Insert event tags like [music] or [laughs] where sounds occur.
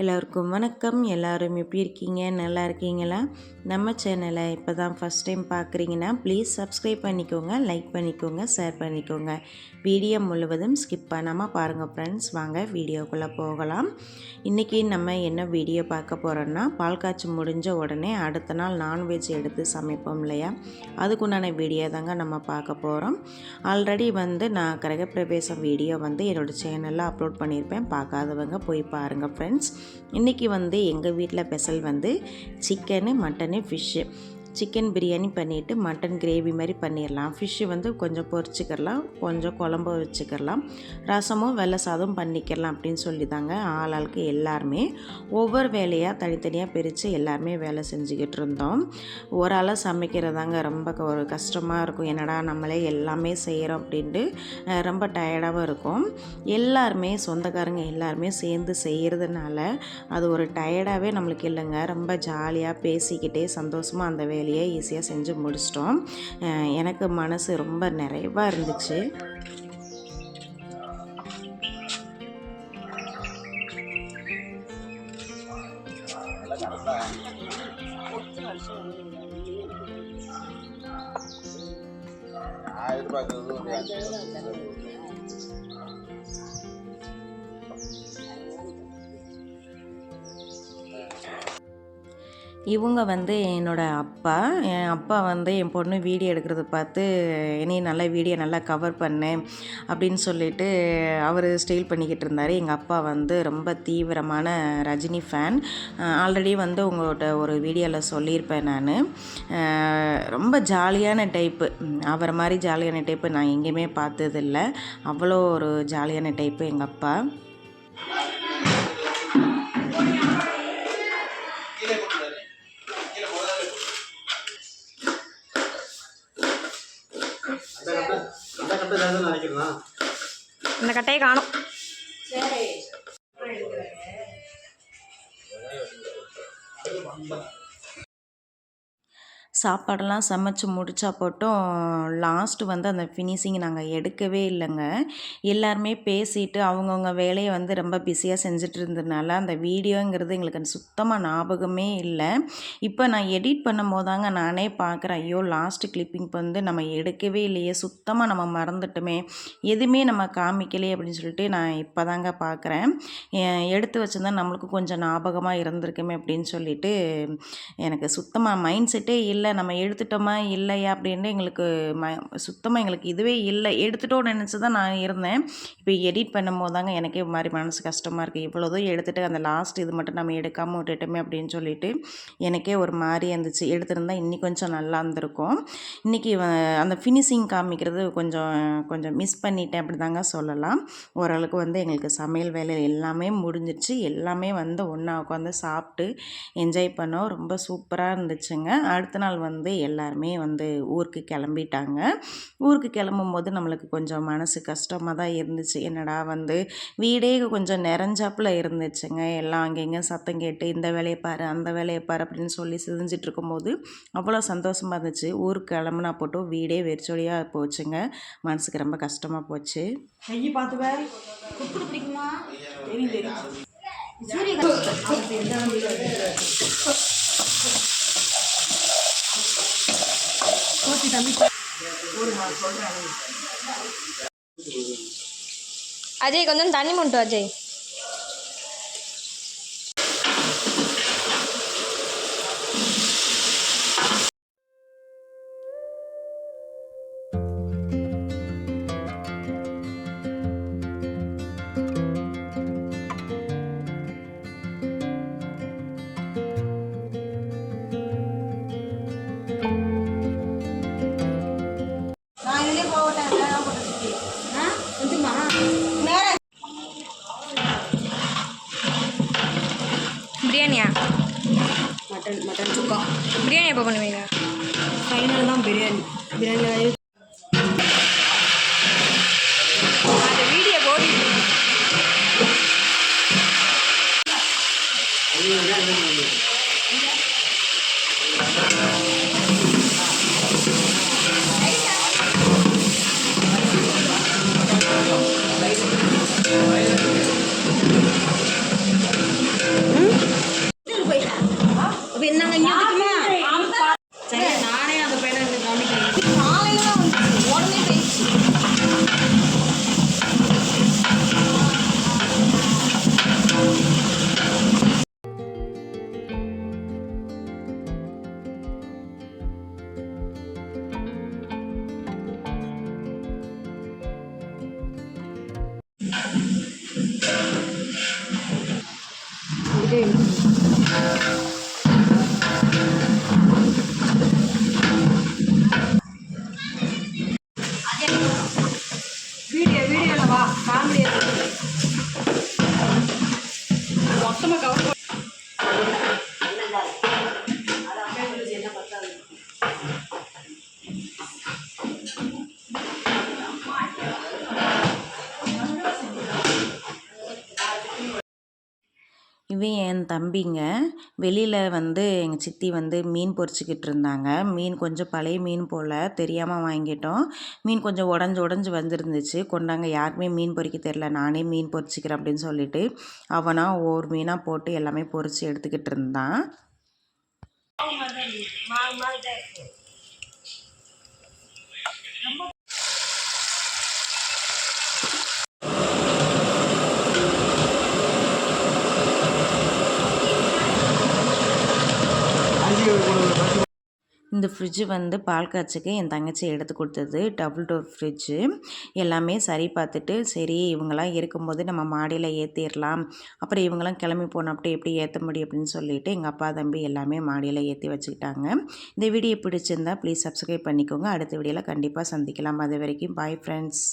எல்லோருக்கும் வணக்கம். எல்லோரும் எப்படி இருக்கீங்க? நல்லா இருக்கீங்களா? நம்ம சேனலை இப்போ தான் ஃபஸ்ட் டைம் பார்க்குறீங்கன்னா ப்ளீஸ் சப்ஸ்கிரைப் பண்ணிக்கோங்க லைக் பண்ணிக்கோங்க ஷேர் பண்ணிக்கோங்க. வீடியோ முழுவதும் ஸ்கிப் பண்ணாமல் பாருங்கள் ஃப்ரெண்ட்ஸ் வாங்க வீடியோக்குள்ளே போகலாம். இன்றைக்கி நம்ம என்ன வீடியோ பார்க்க போகிறோன்னா பால் காய்ச்சி முடிஞ்ச உடனே அடுத்த நாள் நான்வெஜ் எடுத்து சமைப்போம் இல்லையா? அதுக்குண்டான வீடியோ தாங்க நம்ம பார்க்க போகிறோம் ஆல்ரெடி வந்து நான் கிரகப்பிரவேசம் வீடியோ வந்து என்னோடய சேனலில் அப்லோட் பண்ணியிருப்பேன். பார்க்காதவங்க போய் பாருங்கள் ஃப்ரெண்ட்ஸ் இன்றைக்கி வந்து எங்கள் வீட்டில் ஸ்பெஷல் வந்து chicken mutton fish. Chicken biryani பண்ணிவிட்டு மட்டன் கிரேவி மாதிரி பண்ணிடலாம் ஃபிஷ்ஷு வந்து கொஞ்சம் பொரிச்சிக்கிறலாம் கொஞ்சம் குழம்பு வச்சுக்கிறலாம் ரசமும் வெள்ளை சாதம் பண்ணிக்கலாம் அப்படின்னு சொல்லி தாங்க ஆளாளுக்கு எல்லாருமே. ஒவ்வொரு வேலையாக தனித்தனியாக பிரித்து எல்லாருமே வேலை செஞ்சுக்கிட்டு இருந்தோம் ஒரு ஆளாக சமைக்கிறதாங்க ரொம்ப ஒரு கஷ்டமாக இருக்கும். என்னடா நம்மளே எல்லாமே செய்கிறோம் அப்படின்ட்டு ரொம்ப டயர்டாகவும் இருக்கும். எல்லாருமே சொந்தக்காரங்க எல்லாருமே சேர்ந்து செய்கிறதுனால அது ஒரு டயர்டாகவே நம்மளுக்கு இல்லைங்க. ரொம்ப ஜாலியாக பேசிக்கிட்டே சந்தோஷமாக அந்த வேலை வேலையை ஈஸியாக செஞ்சு முடிச்சிட்டோம். எனக்கு மனசு ரொம்ப நிறைவாக இருந்துச்சு. இவங்க வந்து என்னோடய அப்பா. என் அப்பா வந்து என் பொண்ணு வீடியோ எடுக்கிறத பார்த்து என்னையும் நல்லா வீடியோ நல்லா கவர் பண்ணு அப்படின்னு சொல்லிட்டு அவர் ஸ்டைல் பண்ணிக்கிட்டு இருந்தார். எங்கள் அப்பா வந்து ரொம்ப தீவிரமான ரஜினி ஃபேன் ஆல்ரெடி வந்து உங்கள்கிட்ட ஒரு வீடியோவில் சொல்லியிருப்பேன் நான். ரொம்ப ஜாலியான டைப்பு அவரை மாதிரி ஜாலியான டைப்பு நான் எங்கேயுமே பார்த்ததில்ல. அவ்வளோ ஒரு ஜாலியான டைப்பு எங்கள் அப்பா. இந்த கட்டையை காணும். சாப்பாடெல்லாம் சமைச்சு முடித்தா போட்டும் லாஸ்ட்டு வந்து அந்த ஃபினிஷிங் நாங்கள் எடுக்கவே இல்லைங்க. எல்லாருமே பேசிட்டு அவங்கவுங்க வேலையை வந்து ரொம்ப பிஸியாக செஞ்சுட்டு இருந்ததுனால அந்த வீடியோங்கிறது எங்களுக்கு சுத்தமாக ஞாபகமே இல்லை. இப்போ நான் எடிட் பண்ணும் போதாங்க நானே பார்க்குறேன் ஐயோ லாஸ்ட்டு கிளிப்பிங் வந்து நம்ம எடுக்கவே இல்லையே சுத்தமாக நம்ம மறந்துட்டோமே எதுவுமே நம்ம காமிக்கலையே அப்படின்னு சொல்லிட்டு நான் இப்போ தாங்க பார்க்குறேன் எடுத்து வச்சுருந்தா நம்மளுக்கு கொஞ்சம் ஞாபகமாக இருந்திருக்குமே அப்படின்னு சொல்லிட்டு எனக்கு சுத்தமாக மைண்ட் செட்டே இல்லை. இல்லை நம்ம எடுத்துட்டோமா இல்லையா அப்படின்னு எங்களுக்கு ம சுத்தமாக எங்களுக்கு இதுவே இல்லை. எடுத்துட்டோன்னு நினச்சி தான் நான் இருந்தேன். இப்போ எடிட் பண்ணும் போது தாங்க எனக்கே மாதிரி மனசு கஷ்டமாக இருக்குது இவ்வளோதோ எடுத்துகிட்டு அந்த லாஸ்ட் இது மட்டும் நம்ம எடுக்காமல் விட்டுட்டோமே அப்படின்னு சொல்லிட்டு எனக்கே ஒரு மாதிரி இருந்துச்சு. எடுத்திருந்தால் இன்னி கொஞ்சம் நல்லா இருந்திருக்கும். இன்றைக்கி அந்த ஃபினிஷிங் காமிக்கிறது கொஞ்சம் கொஞ்சம் மிஸ் பண்ணிட்டேன் அப்படி தாங்க சொல்லலாம். ஓரளவுக்கு வந்து எங்களுக்கு சமையல் வேலை எல்லாமே முடிஞ்சிச்சு எல்லாமே வந்து ஒன்றா உட்காந்து சாப்பிட்டு என்ஜாய் பண்ணோம். ரொம்ப சூப்பராக இருந்துச்சுங்க. அடுத்த நாள் நாள் வந்து எல்லாருமே வந்து ஊருக்கு கிளம்பிட்டாங்க. ஊருக்கு கிளம்பும் போது நம்மளுக்கு கொஞ்சம் மனசு கஷ்டமாக தான் இருந்துச்சு. என்னடா வந்து வீடே கொஞ்சம் நிறைஞ்சாப்புல இருந்துச்சுங்க. எல்லாம் அங்கெங்கே சத்தம் கேட்டு இந்த வேலையை பாரு அந்த வேலையை பாரு அப்படின்னு சொல்லி சிரிஞ்சிட்டு இருக்கும்போது அவ்வளோ சந்தோஷமாக இருந்துச்சு. ஊருக்கு கிளம்புனா போட்டும் வீடே வெறிச்சொலியாக போச்சுங்க. மனசுக்கு ரொம்ப கஷ்டமாக போச்சு. கையை பார்த்து பிடிக்குமா? தெரியும் தெரியும். [laughs] சூரிய அஜய் கொஞ்சம் தண்ணி மட்டும் அஜய். மட்டன் சுக்கா பிரியாணி எப்போ பண்ணுவீங்க? ஃபைனல் தான் பிரியாணி. பிரியாணி அந்த வீடியோ போடி. போட்டுக்கிட்டே இருக்கு வீடியோ இவன் என் தம்பிங்க. வெளியில் வந்து எங்கள் சித்தி வந்து மீன் பொறிச்சிக்கிட்டு இருந்தாங்க. மீன் கொஞ்சம் பழைய மீன் போல் தெரியாமல் வாங்கிட்டோம். மீன் கொஞ்சம் உடஞ்சி உடஞ்சி வந்துருந்துச்சு. கொண்டாங்க யாருக்குமே மீன் பொறிக்க தெரில நானே மீன் பொறிச்சிக்கிறேன் அப்படின்னு சொல்லிட்டு அவனா ஒவ்வொரு மீனாக போட்டு எல்லாமே பொறிச்சு எடுத்துக்கிட்டு இருந்தான். இந்த ஃப்ரிட்ஜு வந்து பால் காய்ச்சிக்கு என் தங்கச்சி எடுத்து கொடுத்தது. டபுள் டோர் ஃப்ரிட்ஜு எல்லாமே சரி பார்த்துட்டு சரி இவங்கெல்லாம் இருக்கும்போது நம்ம மாடியில் ஏற்றிடலாம் அப்புறம் இவங்கெல்லாம் கிளம்பி போன அப்படி எப்படி ஏற்ற முடியும் அப்படின்னு சொல்லிட்டு எங்கள் அப்பா தம்பி எல்லாமே மாடியில் ஏற்றி வச்சுக்கிட்டாங்க. இந்த வீடியோ பிடிச்சிருந்தா ப்ளீஸ் சப்ஸ்கிரைப் பண்ணிக்கோங்க. அடுத்த வீடியோவில் கண்டிப்பாக சந்திக்கலாம். அது வரைக்கும் பாய் ஃப்ரெண்ட்ஸ்